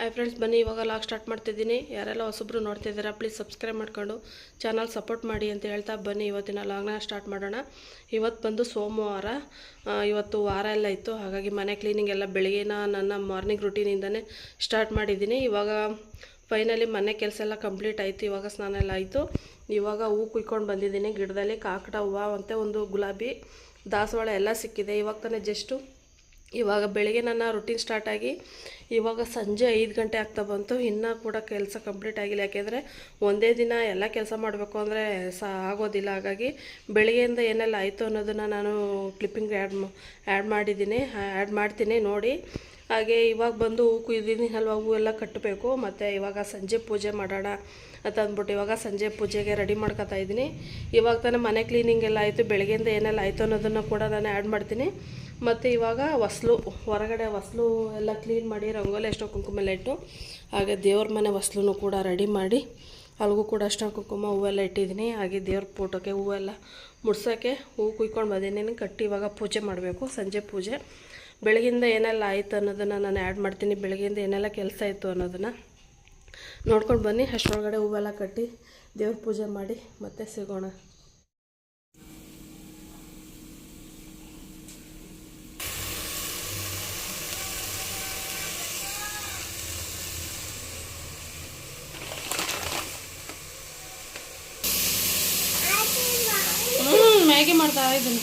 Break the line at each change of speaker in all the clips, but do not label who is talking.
Hi friends ಬನ್ನಿ, ಇವಾಗ log start ಮಾಡ್ತಿದ್ದೀನಿ. ಯಾರೆಲ್ಲ ಹೊಸಬ್ರು ನೋಡ್ತಿದ್ದೀರಾ ಪ್ಲೀಸ್ ಸಬ್ಸ್ಕ್ರೈಬ್ ಮಾಡ್ಕೊಂಡು ಚಾನಲ್ ಸಪೋರ್ಟ್ ಮಾಡಿ ಅಂತ ಹೇಳ್ತಾ ಬನ್ನಿ. ಇವತ್ತಿನ ಲಾಗ್ನ ಸ್ಟಾರ್ಟ್ ಮಾಡೋಣ. ಇವತ್ತು ಬಂದು ಸೋಮವಾರ ಇವತ್ತು ವಾರ ಎಲ್ಲ ಇತ್ತು. ಹಾಗಾಗಿ ಮನೆ ಕ್ಲೀನಿಂಗ್ ಎಲ್ಲ ಬೆಳಗಿನ ನನ್ನ ಮಾರ್ನಿಂಗ್ ರುಟೀನಿಂದನೇ ಸ್ಟಾರ್ಟ್ ಮಾಡಿದ್ದೀನಿ. ಇವಾಗ ಫೈನಲಿ ಮನೆ ಕೆಲಸ ಎಲ್ಲ ಕಂಪ್ಲೀಟ್ ಆಯಿತು. ಇವಾಗ ಸ್ನಾನ ಎಲ್ಲ ಆಯಿತು. ಇವಾಗ ಹೂ ಕುಯ್ಕೊಂಡು ಬಂದಿದ್ದೀನಿ. ಗಿಡದಲ್ಲಿ ಕಾಕಡ ಹೂವು, ಮತ್ತು ಒಂದು ಗುಲಾಬಿ, ದಾಸವಾಳ ಎಲ್ಲ ಸಿಕ್ಕಿದೆ. ಇವಾಗ ತಾನೇ ಜಸ್ಟು ಇವಾಗ ಬೆಳಿಗ್ಗೆ ನನ್ನ ರುಟೀನ್ ಸ್ಟಾರ್ಟ್ ಆಗಿ ಇವಾಗ ಸಂಜೆ ಐದು ಗಂಟೆ ಆಗ್ತಾ ಬಂತು. ಇನ್ನೂ ಕೂಡ ಕೆಲಸ ಕಂಪ್ಲೀಟ್ ಆಗಿಲ್ಲ. ಯಾಕೆಂದರೆ ಒಂದೇ ದಿನ ಎಲ್ಲ ಕೆಲಸ ಮಾಡಬೇಕು ಅಂದರೆ ಸಹ ಆಗೋದಿಲ್ಲ. ಹಾಗಾಗಿ ಬೆಳಿಗ್ಗೆಯಿಂದ ಏನೆಲ್ಲ ಆಯಿತು ಅನ್ನೋದನ್ನು ನಾನು ಕ್ಲಿಪ್ಪಿಂಗ್ ಆ್ಯಡ್ ಆ್ಯಡ್ ಮಾಡಿದ್ದೀನಿ. ಆ್ಯಡ್ ಮಾಡ್ತೀನಿ ನೋಡಿ. ಹಾಗೆ ಇವಾಗ ಬಂದು ಹೂ ಕುಯ್ದಿದ್ದೀನಿ ಅಲ್ವಾ? ಹೂ ಎಲ್ಲ ಕಟ್ಟಬೇಕು. ಮತ್ತು ಇವಾಗ ಸಂಜೆ ಪೂಜೆ ಮಾಡೋಣ ಅಂತ ಅಂದ್ಬಿಟ್ಟು ಇವಾಗ ಸಂಜೆ ಪೂಜೆಗೆ ರೆಡಿ ಮಾಡ್ಕೊತಾ ಇದ್ದೀನಿ. ಇವಾಗ ತಾನೇ ಮನೆ ಕ್ಲೀನಿಂಗ್ ಎಲ್ಲ ಆಯಿತು. ಬೆಳಗ್ಗೆಯಿಂದ ಏನೆಲ್ಲ ಆಯಿತು ಅನ್ನೋದನ್ನು ಕೂಡ ನಾನು ಆ್ಯಡ್ ಮಾಡ್ತೀನಿ. ಮತ್ತು ಇವಾಗ ಹೊಸ್ಲು, ಹೊರಗಡೆ ಹೊಸ್ಲು ಎಲ್ಲ ಕ್ಲೀನ್ ಮಾಡಿ ರಂಗೋಲಿ ಅಷ್ಟೋ ಕುಂಕುಮ ಎಲ್ಲ ಇಟ್ಟು, ಹಾಗೆ ದೇವ್ರ ಮನೆ ಹೊಸ್ಲು ಕೂಡ ರೆಡಿ ಮಾಡಿ ಅಲ್ಲಿಗೂ ಕೂಡ ಅಷ್ಟೋ ಕುಂಕುಮ ಹೂವೆಲ್ಲ ಇಟ್ಟಿದ್ದೀನಿ. ಹಾಗೆ ದೇವ್ರ ಫೋಟೋಕ್ಕೆ ಹೂವೆಲ್ಲ ಮುಡ್ಸೋಕ್ಕೆ ಹೂವು ಕುಯ್ಕೊಂಡು ಬಂದಿದ್ದೀನಿ. ಕಟ್ಟಿ ಇವಾಗ ಪೂಜೆ ಮಾಡಬೇಕು, ಸಂಜೆ ಪೂಜೆ. ಬೆಳಗಿಂದ ಏನೆಲ್ಲ ಆಯಿತು ಅನ್ನೋದನ್ನು ನಾನು ಆ್ಯಡ್ ಮಾಡ್ತೀನಿ. ಬೆಳಗಿಂದ ಏನೆಲ್ಲ ಕೆಲಸ ಇತ್ತು ಅನ್ನೋದನ್ನು ನೋಡ್ಕೊಂಡು ಬನ್ನಿ. ಅಷ್ಟರೊಳಗಡೆ ಹೂವೆಲ್ಲ ಕಟ್ಟಿ ದೇವ್ರ ಪೂಜೆ ಮಾಡಿ ಮತ್ತೆ ಸಿಗೋಣ. ಮ್ಯಾಗಿ ಮಾಡ್ತಾ ಇದ್ದೀನಿ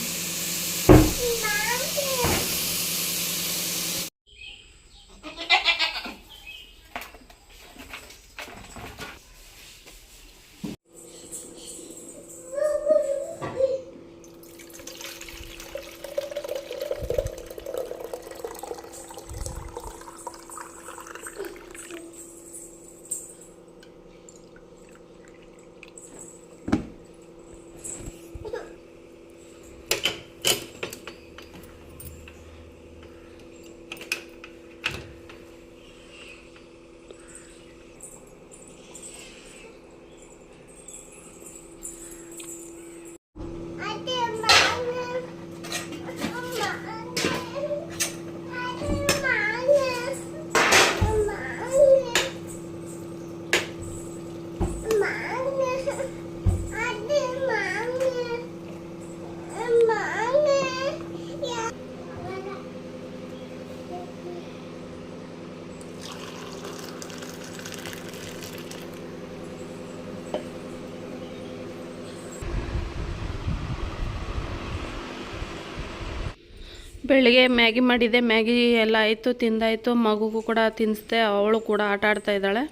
ಬೆಳಿಗ್ಗೆ ಮ್ಯಾಗಿ ಮಾಡಿದೆ, ಮ್ಯಾಗಿ ಎಲ್ಲ ಆಯಿತು, ತಿಂದಾಯಿತು, ಮಗುಗೂ ಕೂಡ ತಿನ್ನಿಸ್ದೆ, ಅವಳು ಕೂಡ ಆಟ ಆಡ್ತಾ ಇದ್ದಾಳೆ.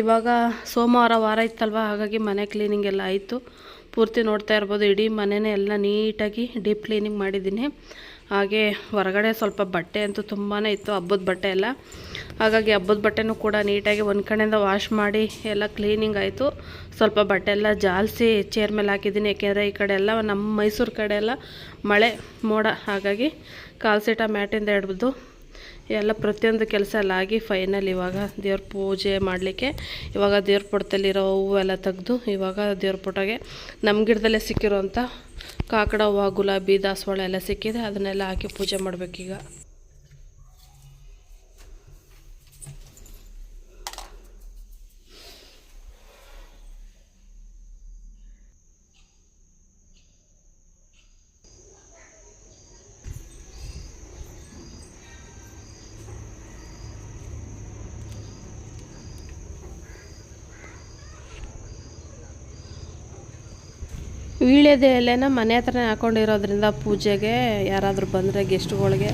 ಇವಾಗ ಸೋಮವಾರ ವಾರ ಇತ್ತಲ್ವ? ಹಾಗಾಗಿ ಮನೆ ಕ್ಲೀನಿಂಗ್ ಎಲ್ಲ ಆಯಿತು. ಪೂರ್ತಿ ನೋಡ್ತಾ ಇರ್ಬೋದು. ಇಡೀ ಮನೆನೇ ಎಲ್ಲ ನೀಟಾಗಿ ಡೀಪ್ ಕ್ಲೀನಿಂಗ್ ಮಾಡಿದ್ದೀನಿ. ಹಾಗೆ ಹೊರಗಡೆ ಸ್ವಲ್ಪ ಬಟ್ಟೆ ಅಂತೂ ತುಂಬಾ ಇತ್ತು, ಹಬ್ಬದ ಬಟ್ಟೆ ಎಲ್ಲ. ಹಾಗಾಗಿ ಹಬ್ಬದ ಬಟ್ಟೆನೂ ಕೂಡ ನೀಟಾಗಿ ಒಂದು ಕಡೆಯಿಂದ ವಾಶ್ ಮಾಡಿ ಎಲ್ಲ ಕ್ಲೀನಿಂಗ್ ಆಯಿತು. ಸ್ವಲ್ಪ ಬಟ್ಟೆ ಎಲ್ಲ ಜಾಲಿಸಿ ಚೇರ್ ಮೇಲೆ ಹಾಕಿದ್ದೀನಿ. ಏಕೆಂದರೆ ಈ ಕಡೆ ಎಲ್ಲ ನಮ್ಮ ಮೈಸೂರು ಕಡೆ ಎಲ್ಲ ಮಳೆ ಮೋಡ. ಹಾಗಾಗಿ ಕಾಲ್ಸಿಟ ಮ್ಯಾಟಿಂದ ಹಿಡ್ದು ಎಲ್ಲ ಪ್ರತಿಯೊಂದು ಕೆಲಸ ಎಲ್ಲ ಆಗಿ ಫೈನಲ್ ಇವಾಗ ದೇವ್ರ ಪೂಜೆ ಮಾಡಲಿಕ್ಕೆ ಇವಾಗ ದೇವ್ರ ಪುಟದಲ್ಲಿರೋ ಹೂವೆಲ್ಲ ತೆಗೆದು ಇವಾಗ ದೇವ್ರ ಪುಟಗೆ ನಮ್ಮ ಗಿಡದಲ್ಲೇ ಸಿಕ್ಕಿರೋಂಥ ಕಾಕಡ ಹೂವು, ಗುಲಾಬಿ, ದಾಸವಾಳ ಎಲ್ಲ ಸಿಕ್ಕಿದೆ. ಅದನ್ನೆಲ್ಲ ಹಾಕಿ ಪೂಜೆ ಮಾಡಬೇಕೀಗ. ವೀಳ್ಯದ ಎಲೆನ ಮನೆ ಹತ್ರನೇ ಹಾಕೊಂಡಿರೋದ್ರಿಂದ ಪೂಜೆಗೆ ಯಾರಾದರೂ ಬಂದರೆ ಗೆಸ್ಟ್ಗಳಿಗೆ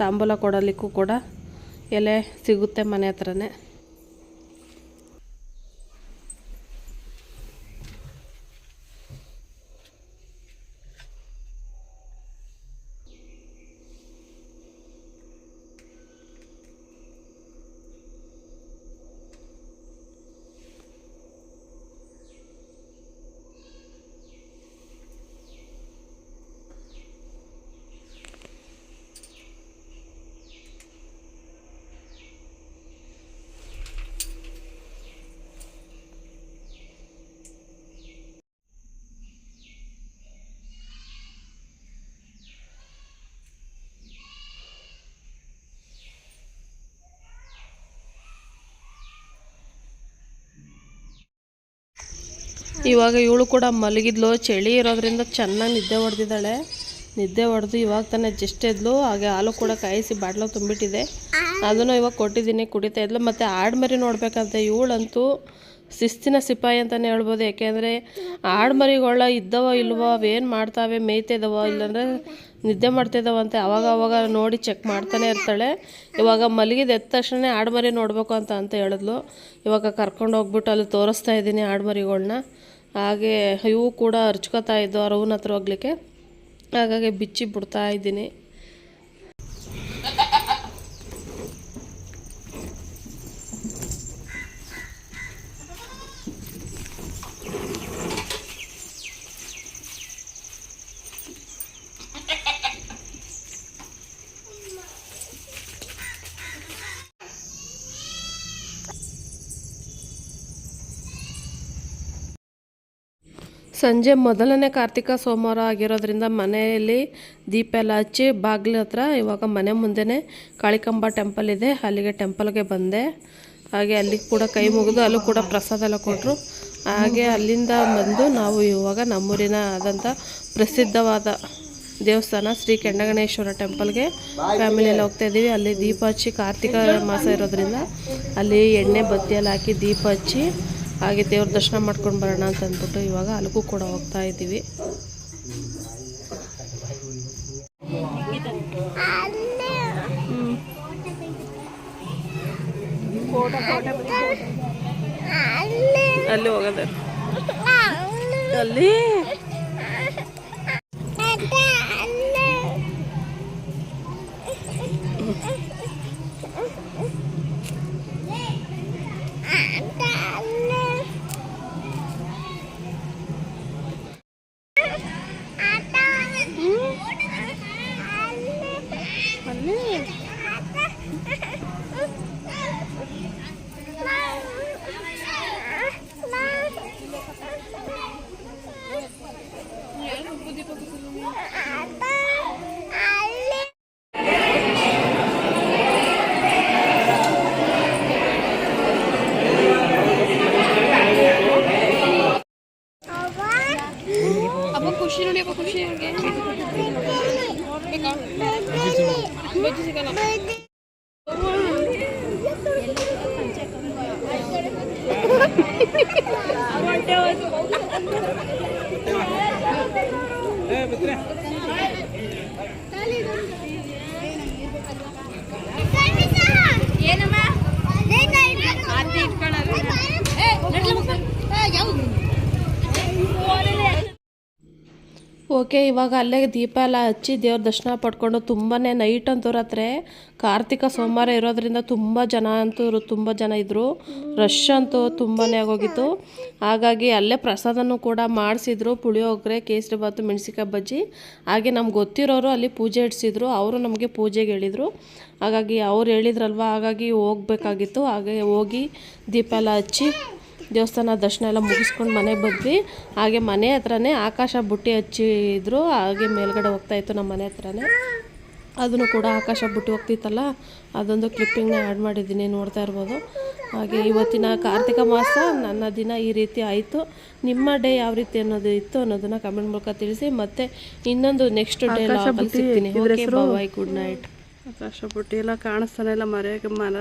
ತಾಂಬೂಲ ಕೊಡಲಿಕ್ಕೂ ಕೂಡ ಎಲೆ ಸಿಗುತ್ತೆ ಮನೆ ಹತ್ರನೇ. ಇವಾಗ ಇವಳು ಕೂಡ ಮಲಗಿದ್ಲು, ಚಳಿ ಇರೋದ್ರಿಂದ ಚೆನ್ನಾಗಿ ನಿದ್ದೆ ಹೊಡೆದಿದ್ದಾಳೆ. ನಿದ್ದೆ ಹೊಡೆದು ಇವಾಗ ತಾನೇ ಜಸ್ಟ್ ಎದ್ಲು, ಹಾಗೆ ಹಾಲು ಕೂಡ ಕಾಯಿಸಿ ಬಾಟ್ಲ ತುಂಬಿಟ್ಟಿದೆ. ಅದನ್ನು ಇವಾಗ ಕೊಟ್ಟಿದ್ದೀನಿ, ಕುಡಿತಾ ಇದ್ಲು. ಮತ್ತು ಆಡ್ಮರಿ ನೋಡ್ಬೇಕಂತ, ಇವಳಂತೂ ಶಿಸ್ತಿನ ಸಿಪಾಯಿ ಅಂತಲೇ ಹೇಳ್ಬೋದು. ಯಾಕೆಂದರೆ ಆಡ್ಮರಿಗಳ ಇದ್ದವ ಇಲ್ವೋ, ಅವೇನು ಮಾಡ್ತಾವೆ ಮೇಯ್ತಿದ್ದಾವ ಇಲ್ಲಾಂದರೆ ನಿದ್ದೆ ಮಾಡ್ತಿದ್ದಾವಂತೆ ಅವಾಗ ಅವಾಗ ನೋಡಿ ಚೆಕ್ ಮಾಡ್ತಾನೆ ಇರ್ತಾಳೆ. ಇವಾಗ ಮಲಗಿದ ಎದ್ದ ತಕ್ಷಣ ಆಡ್ಮರಿ ನೋಡಬೇಕು ಅಂತ ಅಂತ ಹೇಳಿದ್ಲು. ಇವಾಗ ಕರ್ಕೊಂಡು ಹೋಗ್ಬಿಟ್ಟು ಅಲ್ಲಿ ತೋರಿಸ್ತಾ ಇದ್ದೀನಿ ಆಡ್ಮರಿಗಳ್ನ. ಹಾಗೆ ಇವು ಕೂಡ ಹರ್ಚ್ಕೊತಾ ಇದ್ದವು ಅವ್ರ ಅವನ ಹತ್ರ ಹೋಗ್ಲಿಕ್ಕೆ. ಹಾಗಾಗಿ ಬಿಚ್ಚಿ ಬಿಡ್ತಾ ಇದ್ದೀನಿ. ಸಂಜೆ ಮೊದಲನೇ ಕಾರ್ತಿಕ ಸೋಮವಾರ ಆಗಿರೋದ್ರಿಂದ ಮನೆಯಲ್ಲಿ ದೀಪ ಎಲ್ಲ ಹಚ್ಚಿ ಬಾಗಿಲ ಹತ್ರ ಇವಾಗ ಮನೆ ಮುಂದೆನೇ ಕಾಳಿಕಂಬ ಟೆಂಪಲ್ ಇದೆ. ಅಲ್ಲಿಗೆ ಟೆಂಪಲ್ಗೆ ಬಂದೆ. ಹಾಗೆ ಅಲ್ಲಿ ಕೂಡ ಕೈ ಮುಗಿದು ಅಲ್ಲೂ ಕೂಡ ಪ್ರಸಾದ ಎಲ್ಲ ಕೊಟ್ಟರು ಹಾಗೆ ಅಲ್ಲಿಂದ ಬಂದು ನಾವು ಇವಾಗ ನಮ್ಮೂರಿನ ಆದಂಥ ಪ್ರಸಿದ್ಧವಾದ ದೇವಸ್ಥಾನ ಶ್ರೀ ಕೆಂಡಗಣೇಶ್ವರ ಟೆಂಪಲ್ಗೆ ಫ್ಯಾಮಿಲಿ ಎಲ್ಲ ಹೋಗ್ತಾ ಇದ್ದೀವಿ. ಅಲ್ಲಿ ದೀಪ ಹಚ್ಚಿ ಕಾರ್ತಿಕ ಮಾಸ ಇರೋದ್ರಿಂದ ಅಲ್ಲಿ ಎಣ್ಣೆ ಬತ್ತಿಯಲ್ಲಿ ಹಾಕಿ ದೀಪ ಹಚ್ಚಿ ಹಾಗೆ ದೇವ್ರ ದರ್ಶನ ಮಾಡ್ಕೊಂಡು ಬರೋಣ ಅಂತ ಅಂದ್ಬಿಟ್ಟು ಇವಾಗ ಅಲ್ಲಿಗೂ ಕೂಡ ಹೋಗ್ತಾ ಇದ್ದೀವಿ. ಅಲ್ಲಿ ಹೋಗೋದ. ಅಲ್ಲಿ ಅಲ್ಲಿ?
ಅಪ್ಪ ಖುಷಿ ನೋಡಿ ಅಪ್ಪ ಖುಷಿ ಅವ್ರಿಗೆ ಬೇಕಾ ಬಜ್ಜಿ ಸಿಗಲ್ಲ ಏನಮ್ಮ ಆರ್ತಿ ಇಟ್ಕೊಳ್ಳಲ್ಲ
Okay, ಇವಾಗ ಅಲ್ಲೇ ದೀಪ ಎಲ್ಲ ಹಚ್ಚಿ ದೇವ್ರ ದರ್ಶನ ಪಡ್ಕೊಂಡು ತುಂಬಾ ನೈಟ್ ಅಂತೂ ರಾತ್ರಿ, ಕಾರ್ತಿಕ ಸೋಮವಾರ ಇರೋದ್ರಿಂದ ತುಂಬ ಜನ ಅಂತೂ ತುಂಬ ಜನ ಇದ್ದರು ರಶ್ ಅಂತೂ ತುಂಬಾ ಆಗೋಗಿತ್ತು. ಹಾಗಾಗಿ ಅಲ್ಲೇ ಪ್ರಸಾದನೂ ಕೂಡ ಮಾಡಿಸಿದ್ರು. ಪುಳಿಯೋಗರೆ, ಕೇಸರಿ ಬಾತು ಮೆಣಸಿಕಾಯಿ ಬಜ್ಜಿ. ಹಾಗೆ ನಮ್ಗೆ ಗೊತ್ತಿರೋರು ಅಲ್ಲಿ ಪೂಜೆ ಇಡಿಸಿದ್ರು. ಅವರು ನಮಗೆ ಪೂಜೆಗೆ ಹೇಳಿದರು. ಹಾಗಾಗಿ ಅವ್ರು ಹೇಳಿದ್ರಲ್ವ? ಹಾಗಾಗಿ ಹೋಗ್ಬೇಕಾಗಿತ್ತು. ಹಾಗೆ ಹೋಗಿ ದೀಪ ಎಲ್ಲ ಹಚ್ಚಿ ದೇವಸ್ಥಾನ ದರ್ಶನ ಎಲ್ಲ ಮುಗಿಸ್ಕೊಂಡು ಮನೆಗೆ ಬಂದ್ವಿ. ಹಾಗೆ ಮನೆ ಹತ್ರನೇ ಆಕಾಶ ಬುಟ್ಟಿ ಹಚ್ಚಿದ್ರು. ಹಾಗೆ ಮೇಲ್ಗಡೆ ಹೋಗ್ತಾ ಇತ್ತು ನಮ್ಮ ಮನೆ ಹತ್ರನೇ. ಅದನ್ನು ಕೂಡ ಆಕಾಶ ಬುಟ್ಟಿ ಹೋಗ್ತಿತ್ತಲ್ಲ ಅದೊಂದು ಕ್ಲಿಪ್ಪಿಂಗ್ನ ಆ್ಯಡ್ ಮಾಡಿದ್ದೀನಿ ನೋಡ್ತಾ ಇರ್ಬೋದು. ಹಾಗೆ ಇವತ್ತಿನ ಕಾರ್ತಿಕ ಮಾಸ ನನ್ನ ದಿನ ಈ ರೀತಿ ಆಯಿತು. ನಿಮ್ಮ ಡೇ ಯಾವ ರೀತಿ ಅನ್ನೋದು ಇತ್ತು ಅನ್ನೋದನ್ನು ಕಮೆಂಟ್ ಮೂಲಕ ತಿಳಿಸಿ. ಮತ್ತೆ ಇನ್ನೊಂದು ನೆಕ್ಸ್ಟ್ ಡೇ ಸಿಗ್ತೀನಿ. ಗುಡ್ ನೈಟ್ ಆಕಾಶ ಬುಟ್ಟಿ ಎಲ್ಲ ಕಾಣಿಸ್ತಾನೆ ಇಲ್ಲ ಮರೆಯಾಗ ಮನ